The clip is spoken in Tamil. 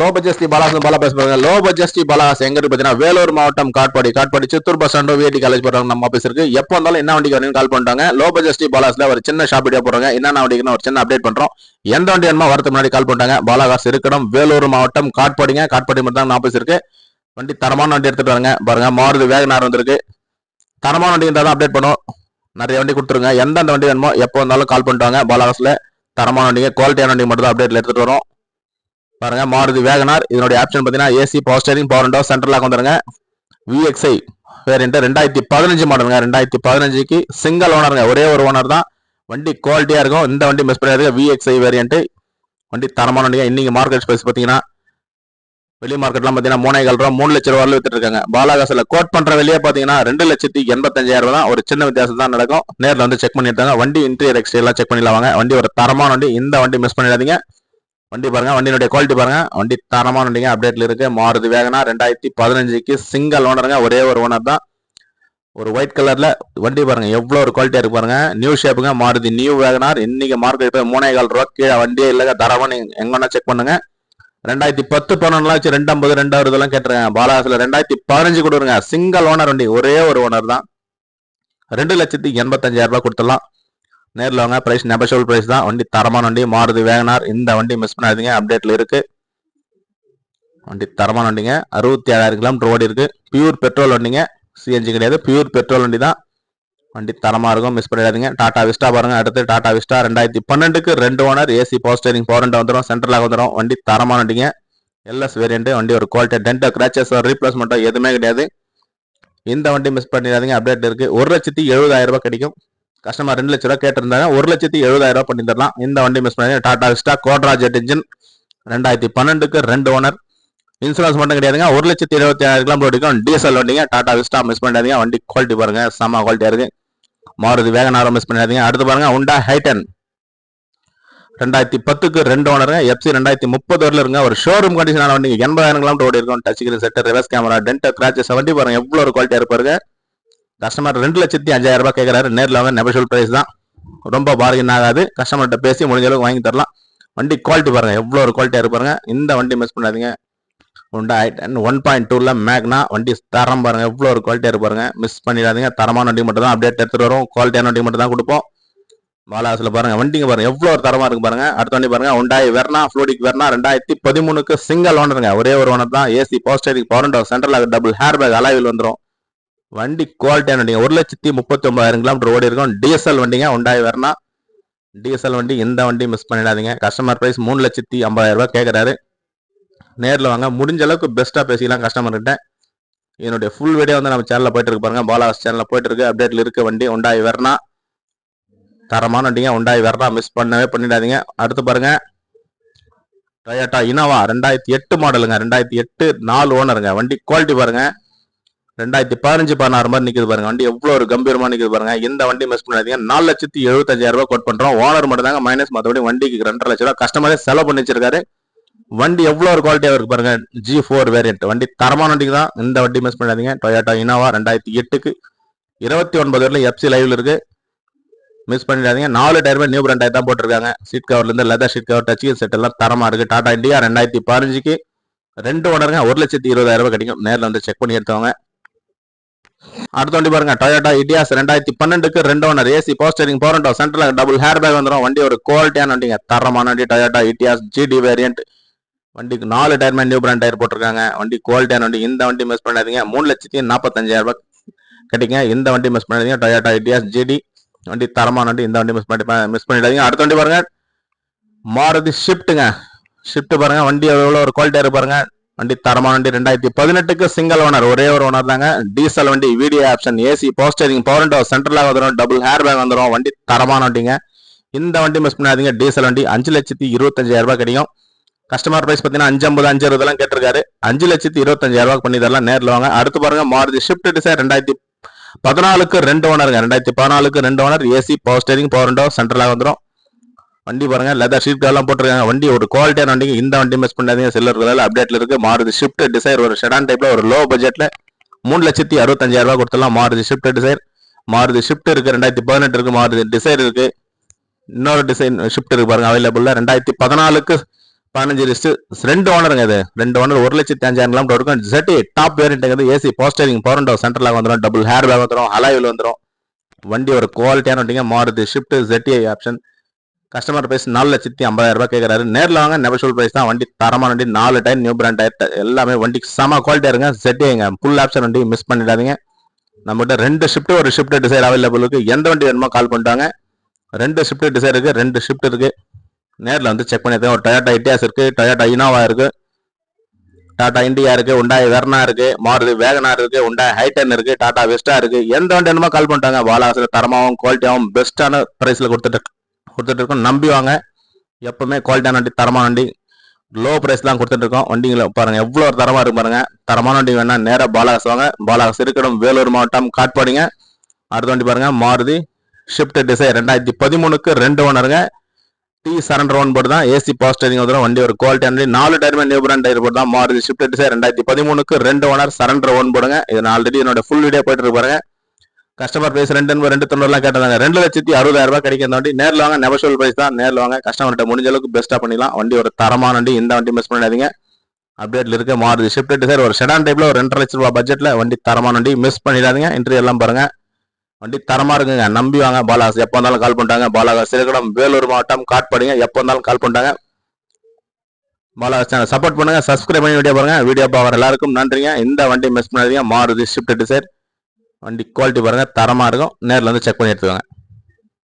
லோ பட்ஜெஸ்டி பாலாஸ் பாலா பேசுறாங்க லோ பட்ஜெஸ்டி பாலாஸ் எங்க இருக்கு பாத்தீங்கன்னா வேலூர் மாவட்டம் Katpadi. Katpadi Chittoor bus stand VIT college போறாங்க நம்ம ஆபீஸ் இருக்கு. எப்போ வந்தாலும் என்ன வண்டிக்கு வரணும் கால் பண்ணிட்டாங்க லோ பட்ஜெஸ்டி பாலாஸ்ல ஒரு சின்ன ஷாப் வீடியோ போடுறாங்க. என்னென்ன வண்டிக்குன்னு ஒரு சின்ன அப்டேட் பண்றோம். எந்த வண்டி வேணுமா வரதுக்கு முன்னாடி கால் பண்ணிட்டாங்க பாலாகாஸ் இருக்கணும். வேலூர் மாவட்டம் காட்பாடிங்க. காட்பாடி மட்டும் தான் ஆபீஸ் இருக்கு. வண்டி தரமான வண்டி எடுத்துட்டு வரங்க. பாருங்க மாறுது வேகனார் வந்திருக்கு. தரமான வண்டி இருந்தால் தான் அப்டேட் பண்ணுவோம். நிறைய வண்டி கொடுத்துருங்க. எந்தெந்த வண்டி வேணுமோ எப்போ வந்தாலும் கால் பண்ணிட்டாங்க பாலாகாஸ்ல தரமான வண்டிங்க குவாலிட்டியான வண்டி மட்டும் தான் அப்டேட்ல எடுத்துட்டு வரோம். பாருங்க மாருதி வேகனார். இதனுடைய ஆப்ஷன் பார்த்தீங்கன்னா AC power steering power window central lock வந்துருங்க. விஎக்ஸ்ஐ வேரியன்ட்டு ரெண்டாயிரத்தி பதினஞ்சு மாடலுங்க ரெண்டாயிரத்தி பதினஞ்சுக்கு சிங்கிள் ஓனருங்க ஒரே ஒரு ஓனர் தான். வண்டி குவாலிட்டியாக இருக்கும். இந்த வண்டி மிஸ் பண்ணியாருங்க விஎக்ஸ்ஐ வேரியன்ட்டு வண்டி தரமான வண்டிங்க. இன்னைக்கு மார்க்கெட் ஸ்பேஸ் பார்த்தீங்கன்னா வெளி மார்க்கெட்லாம் பார்த்தீங்கன்னா மூணே கால் ரூபா மூணு லட்ச ரூபாய் வித்துட்டு இருக்காங்க பாலாகாசில் கோட் பண்ணுற வெளியே பார்த்தீங்கன்னா ரெண்டு லட்சத்தி எண்பத்தஞ்சாயிரம் ரூபாய் தான். ஒரு சின்ன வித்தியாசம் தான் நடக்கும். நேரில் வந்து செக் பண்ணிட்டாங்க வண்டி இன்டீரியர் எக்ஸ்ட்ரீலாம் செக் பண்ணிடலாம் வாங்க. வண்டி ஒரு தரமான வண்டி. இந்த வண்டி மிஸ் பண்ணிடாதீங்க. வண்டி பாருங்க வண்டியினுடைய குவாலிட்டி பாருங்க. வண்டி தரமான வண்டிங்க அப்டேட்ல இருக்கு. மாருதி வேகனா ரெண்டாயிரத்தி பதினஞ்சுக்கு சிங்கிள் ஓனருங்க ஒரே ஒரு ஓனர் தான். ஒரு ஒயிட் கலர்ல வண்டி பாருங்க எவ்வளவு ஒரு குவாலிட்டியா இருக்கு பாருங்க. நியூ ஷேப்புங்க மாருதி நியூ வேகனார் இன்னைக்கு மார்க்கெட் போய் மூணே கால் ரூபா கீழே வண்டியே இல்லைங்க தரமா நீங்க எங்க செக் பண்ணுங்க. ரெண்டாயிரத்தி பத்து பன்னெண்டுலாம் வச்சு ரெண்டு ஐம்பது ரெண்டு அறுபதுலாம் கேட்டுருங்க பாலாசில ரெண்டாயிரத்தி பதினஞ்சு கொடுங்க. சிங்கிள் ஓனர் வண்டி ஒரே ஒரு ஓனர் தான். ரெண்டு லட்சத்தி எண்பத்தஞ்சாயிரம் ரூபாய் கொடுத்துடலாம். நேரில் வாங்க. ப்ரைஸ் நெபஷபிள் ப்ரைஸ் தான். வண்டி தரமான வண்டி மாறுதி வேகனார். இந்த வண்டி மிஸ் பண்ணாதீங்க. அப்டேட்டில் இருக்குது வண்டி தரமான வண்டிங்க. அறுபத்தி ஏழாயிரம் கிலோமீட்டர் ஓடி இருக்குது பியூர் பெட்ரோல் வண்டிங்க. சிஎன்ஜி கிடையாது. பியூர் பெட்ரோல் வண்டி தான். வண்டி தரமாக இருக்கும். மிஸ் பண்ணிடாதீங்க. டாடா விஸ்டா பாருங்க. அடுத்து டாடா விஸ்டா ரெண்டாயிரத்தி பன்னெண்டுக்கு ரெண்டு ஓனர் ஏசி பவர் ஸ்டேரிங் வந்துடும் சென்ட்ரலாக வந்துடும் வண்டி தரமான வண்டிங்க. எல்எஸ் வேரியண்ட்டு வண்டி ஒரு குவாலிட்டி டென்டோ கிராச்சஸ் ரீப்ளேஸ்மெண்ட்டோ எதுவுமே கிடையாது. இந்த வண்டி மிஸ் பண்ணிடாதீங்க. அப்டேட் இருக்குது ஒரு லட்சத்தி எழுபதாயிரம் ரூபாய் கிடைக்கும். கஸ்டமர் ரெண்டு லட்ச ரூபா கேட்டிருந்தாங்க. ஒரு லட்சத்தி எழுபதாயிரம் ரூபா பண்ணி தரலாம் இந்த வண்டி மிஸ் பண்ணி Tata Vista Quadrajet engine ரெண்டாயிரத்தி பன்னெண்டுக்கு ரெண்டு ஓனர் இன்சூரன்ஸ் மட்டும் கிடையாதுங்க. ஒரு லட்சத்தி இருபத்தி ஆயிரம் கிலோமீட்டர் வரைக்கும் டீசல் வண்டிங்க. டாடா விஸ்டா மிஸ் பண்ணாதீங்க வண்டி குவாலிட்டி பாருங்க. செம குவாலிட்டியா இருக்கு. மாறுதி வேகனாரம் மிஸ் பண்ணாதீங்க அடுத்து பாருங்க. உண்டா ஹைட்டன் ரெண்டாயிரத்தி பத்துக்கு ரெண்டு ஓனருங்க எஃப்சி ரெண்டாயிரத்தி முப்பது வரல இருங்க. ஒரு ஷோரூம் கண்டிஷனான வண்டி எண்பதாயிரம் கிலோமீட்டர் ஓடி இருக்கும் டச் ஸ்கிரீன் செட்டர் ரிவர்ஸ் கேமரா டென்ட் கிராச்சஸ் வண்டி பாருங்க. எவ்வளோ ஒரு குவாலிட்டியாக இருப்பாருங்க கஸ்டமர் ரெண்டு லட்சத்தி அஞ்சாயிரம் ரூபாய் கேட்கறாரு நேரில் வந்து நெபஷுவல் ப்ரைஸ் தான். ரொம்ப பார்கின் ஆகாது. கஸ்டமர்கிட்ட பேசி முடிஞ்ச அளவுக்கு வாங்கி தரலாம். வண்டி குவாலிட்டி பாருங்க எவ்வளோ ஒரு குவாலிட்டியாக இருப்பாருங்க இந்த வண்டி மிஸ் பண்ணாதீங்க. உண்டா ஐட்டன் ஒன் பாயிண்ட் டூவில் மேக்னா வண்டி தரம் பாருங்க எவ்வளோ ஒரு குவாலிட்டியாக இருப்பாருங்க மிஸ் பண்ணிடாதீங்க. தரமான வண்டி மட்டும் தான் அப்டேட் எடுத்துட்டு வரும். குவாலிட்டியான வண்டி மட்டும் தான் கொடுப்போம். பாலாசில் பாருங்க வண்டிங்க பாருங்க எவ்வளோ ஒரு தரமா இருக்கு பாருங்க. அடுத்த வண்டி பாருங்க உண்டாய் வெர்னா ஃப்ளூடிக் வெர்னா ரெண்டாயிரத்தி பதிமூணுக்கு சிங்கிள் ஓனருங்க ஒரே ஒரு ஓனர் தான். AC போஸ்டரிக் power central double air bag அலாவில் வந்துடும் வண்டி குவாலிட்டியான வண்டிங்க. ஒரு லட்சத்தி முப்பத்தி ஒன்பதாயிரம் கிலோமீட்டர் ஓடி இருக்கும். டீசல் வண்டிங்க உண்டாய் வெர்னா டீசல் வண்டி எந்த வண்டியும் மிஸ் பண்ணிடாதீங்க. கஸ்டமர் ப்ரைஸ் மூணு லட்சத்தி ஐம்பதாயிரம் ரூபாய் கேட்குறாரு நேரில் வாங்க. முடிஞ்ச அளவுக்கு பெஸ்ட்டாக பேசிக்கலாம் கஸ்டமர்கிட்ட என்னுடைய ஃபுல் வீடியோ வந்து நம்ம சேனலில் போயிட்டு இருக்கு பாருங்க. பாலாஸ் சேனலில் போயிட்டு இருக்கு. அப்டேட்ல இருக்க வண்டி உண்டாய் வரணா தரமான வண்டிங்க உண்டாய் வெர்னா மிஸ் பண்ணவே பண்ணிடாதீங்க. அடுத்து பாருங்க. டொயோட்டா இனோவா ரெண்டாயிரத்தி எட்டு மாடலுங்க ரெண்டாயிரத்தி எட்டு நாலு ஓனருங்க வண்டி குவாலிட்டி பாருங்க. ரெண்டாயிரத்தி பதினஞ்சு பதினாறு மாதிரி நிற்குது பாருங்க. வண்டி எவ்வளோ ஒரு கம்பீரமாக நிற்குது பாருங்க. இந்த வண்டி மிஸ் பண்ணாதீங்க. நாலு லட்சத்தி எழுபத்தஞ்சாயிரம் ரூபாய் கோட் பண்ணுறோம் ஓனர் மட்டும் தாங்க மைனஸ் மற்றபடி வண்டிக்கு ரெண்டரை லட்ச ரூபா கஸ்டமரே செலவு பண்ணி வச்சிருக்காரு வண்டி எவ்வளோ ஒரு குவாலிட்டியாக இருக்கு பாருங்க. ஜி ஃபோர் வேரியன்ட் வண்டி தரமான வண்டிக்கு தான் இந்த வண்டி மிஸ் பண்ணாதீங்க. டொயோட்டா இனோவா ரெண்டாயிரத்தி எட்டுக்கு. இருபத்தி ஒன்பது வரல எஃப்சி லைவ்ல இருக்கு. மிஸ் பண்ணிடாதீங்க. நாலு டயருமே நியூ பிராண்ட் டயர் தான் போட்டிருக்காங்க. Seat கவர்லேருந்து leather seat cover touch set எல்லாம் தரமாக இருக்குது டாடா இண்டியா ரெண்டாயிரத்தி பதினஞ்சுக்கு. ரெண்டு ஓனருங்க ஒரு லட்சத்தி இருபதாயிரம் ரூபாய் கிடைக்கும். நேரில் வந்து செக் பண்ணி எடுத்தவங்க. அடுத்த வண்டி பாருங்க டொயோட்டா இடியாஸ் ரெண்டாயிரத்தி பன்னெண்டுக்கு ரெண்டு ஓனர் ஏசி போஸ்டரிங் போரண்டோ சென்ட்ரல் டபுள் ஹேர் பேக் வந்துடும் வண்டி ஒரு குவாலிட்டியான வண்டிங்க. தரமான வண்டி டொயோட்டா இடியாஸ் ஜிடி வேரியன்ட் வண்டிக்கு நாலு டயர்மே நியூ பிராண்ட் டயர் போட்டிருக்காங்க. வண்டி குவாலிட்டியான வண்டி. இந்த வண்டி மிஸ் பண்ணாதீங்க. மூணு லட்சத்தி நாற்பத்தஞ்சாயிரம் ரூபாய் கட்டிங்க இந்த வண்டி மிஸ் பண்ணாதீங்க. டொயோட்டா இடியாஸ் ஜிடி வண்டி தரமான வண்டி. இந்த வண்டி மிஸ் பண்ணி மிஸ் பண்ணிடாதீங்க. அடுத்த வண்டி பாருங்க. மாருதி ஷிஃப்ட்டுங்க ஷிஃப்ட் பாருங்க. வண்டி எவ்வளோ ஒரு குவாலிட்டியாக இருக்கு பாருங்க. வண்டி தரமான வண்டி ரெண்டாயிரத்தி பதினெட்டுக்கு சிங்கிள் ஓனர் ஒரே ஒரு ஓனர் தாங்க. டீசல் வண்டி வீடியோ ஆப்ஷன் ஏசி போஸ்டரிங் பவர் சென்ட்ரலாக வந்துடும் டபுள் ஹேர் பேக் வந்துடும் வண்டி தரமான வண்டிங்க. இந்த வண்டி மிஸ் பண்ணாதீங்க டீசல் வண்டி அஞ்சு லட்சத்தி இருபத்தஞ்சாயிரம் ரூபாய் கிடைக்கும். கஸ்டமர் ப்ரைஸ் பார்த்தீங்கன்னா அஞ்சு ஐம்பது அஞ்சு அறுபதுலாம் கேட்டிருக்காரு. அஞ்சு லட்சத்தி இருபத்தஞ்சாயிரம் ரூபாய் பண்ணி தரலாம் நேரில் வாங்க. அடுத்து பாருங்க மாருதி ஷிஃப்ட் டிசைர் ரெண்டாயிரத்தி பதினாலுக்கு ரெண்டு ஓனருங்க ரெண்டாயிரத்தி பதினாலுக்கு ரெண்டு owner AC power steering power சென்ட்ரலாக வந்துடும் வண்டி பாருங்க லெதர் ஷீட் எல்லாம் போட்டிருக்காங்க. வண்டி ஒரு குவாலிட்டியான வண்டிங்க. இந்த வண்டி மிஸ் பண்ணாதீங்க. சில்லர் அப்டேட்ல இருக்கு. மாறுது. ஷிஃப்ட் டிசைர் ஒரு ஷெடான் டைப்ல ஒரு லோ பட்ஜெட்ல மூணு லட்சத்தி அறுபத்தஞ்சாயிரம் ரூபாய் கொடுத்துலாம் மாறுது. ஷிஃப்ட் டிசைர் மாறுது. ஷிஃப்ட் இருக்கு. ரெண்டாயிரத்தி பதினெட்டு இருக்கு. மாறுது. டிசைர் இருக்கு. இன்னொரு டிசைன் ஷிஃப்ட் இருக்கு பாருங்க. அவைலபிள்ல ரெண்டாயிரத்தி பதினாலுக்கு பதினஞ்சு லிஸ்ட் ரெண்டு ஓனருங்க இது. ரெண்டு ஓனர் ஒரு லட்சத்தி அஞ்சாயிரம் கிலோமீட்டர் இருக்கும். ஜெட்டி டாப் வேரியன்ட்டுங்கிறது ஏசி போஸ்டரிங் போரண்டோ சென்ட்ரலாக வந்துடும் டபுள் ஹேர் பேக் வந்துடும் அலாயில் வந்துடும் வண்டி ஒரு குவாலிட்டியான வண்டிங்க. மாறுது. ஷிஃப்ட் ஜெட்டி ஆப்ஷன் கஸ்டமர் பிரைஸ் நாலு லட்சத்தி ஐம்பதாயிரம் ரூபாய் கேட்கறாரு நேரில் வாங்க நெபஷுவல் பிரைஸ் தான். வண்டி தரமான வண்டி நாலு டயர் நியூ பிராண்ட் டயர் எல்லாமே வண்டிக்கு செம குவாலிட்டியாக இருங்க செட்டேங்க ஃபுல் ஆப்ஷன் வண்டி மிஸ் பண்ணிடாதீங்க. நம்மகிட்ட ரெண்டு ஷிஃப்ட் ஒரு ஷிஃப்ட் டிசைர் அவைலபிள் இருக்கு. எந்த வண்டி வேணுமோ கால் பண்ணிட்டாங்க. ரெண்டு ஷிஃப்ட் டிசைர் இருக்கு ரெண்டு ஷிஃப்ட் இருக்கு. நேரில் வந்து செக் பண்ணி ஒரு டொயோட்டா இட்டியாஸ் இருக்கு டொயோட்டா இனோவா இருக்கு. டாடா இண்டியா இருக்கு உண்டாய் வெர்னா இருக்கு மாருதி வேகனார் இருக்கு உண்டாய் ஹைடன் இருக்கு டாடா வெஸ்டா இருக்கு. எந்த வண்டி வேணுமோ கால் பண்ணிட்டாங்க. பாலாசில தரமாகவும் குவாலிட்டியாகவும் பெஸ்ட்டான பிரைஸ்ல கொடுத்துட்டு கொடுத்துட்டு இருக்கோம் நம்பி வாங்க. எப்பவுமே குவாலிட்டியான வண்டி தரமான வண்டி. லோ பிரைஸ் தான் கொடுத்துட்டு இருக்கோம் வண்டிங்களை பாருங்க எவ்வளோ தரமா இருக்கு பாருங்க. தரமான வண்டி வேணா நேராக பாலாஸ் வாங்க. பாலாஸ் இருக்கணும் வேலூர் மாவட்டம் காட்பாடிங்க. அடுத்த வண்டி பாருங்க மாருதி ஷிஃப்ட் டிசைர் ரெண்டாயிரத்தி பதிமூணுக்கு ரெண்டு ஓனருங்க டி சரண்டர் ஒன் போர்டு தான். ஏசி பாஸ்டரிங் வந்துடும் வண்டி ஒரு குவாலிட்டி வண்டி. நாலு டயருமே நியூ பிராண்ட் டயர் போர்டு தான் மாருதி ஷிஃப்ட் டிசைர் ரெண்டாயிரத்தி பதிமூணுக்கு ரெண்டு ஓனர் சரண்டர் ஒன் போடுங்க இது நான் ஆல்ரெடி என்னோட ஃபுல் வீடியோ போயிட்டு இருக்கு பாருங்க. கஸ்டமர் பிரைஸ் ரெண்டு ரெண்டு தொண்ணூறுலாம் கேட்டாங்க ரெண்டு லட்சத்தி அறுபதாயிரம் ரூபாய் கிடைக்கிற வண்டி. நேரில் வாங்க நெபஷுவல் பிரைஸ் தான். நேரில் வாங்க கஸ்டமர்கிட்ட முடிஞ்ச அளவுக்கு பெஸ்ட்டாக பண்ணிடலாம். வண்டி ஒரு தரமான வண்டி. இந்த வண்டி மிஸ் பண்ணாதீங்க. அப்டேட்ல இருக்க மாறுது ஷிஃப்ட் டிசைர் ஒரு செடான் டைப்ல ஒரு ரெண்டரை லட்ச ரூபா பட்ஜெட்ல வண்டி தரமான வண்டி மிஸ் பண்ணிடாதீங்க. இன்டர்வியூ எல்லாம் பாருங்க. வண்டி தரமா இருக்குங்க. நம்பி வாங்க. பாலாஸ் எப்போ இருந்தாலும் கால் பண்ணிட்டாங்க. பாலாஸ் சிறுகடம் வேலூர் மாவட்டம் காட்பாடிங்க. எப்போ இருந்தாலும் கால் பண்ணிட்டாங்க. பாலாஸ் சேனல் சப்போர்ட் பண்ணுங்க. சப்ஸ்கிரைப் பண்ணி வீடியோ பாருங்க. வீடியோ பார்க்குற எல்லாருக்கும் நன்றிங்க. இந்த வண்டி மிஸ் பண்ணாதீங்க. மாறுதி ஷிஃப்ட் டிசைர் வண்டி குவாலிட்டி பாருங்க தரமாக இருக்கும். நேரில் வந்து செக் பண்ணி எடுத்துக்கோங்க.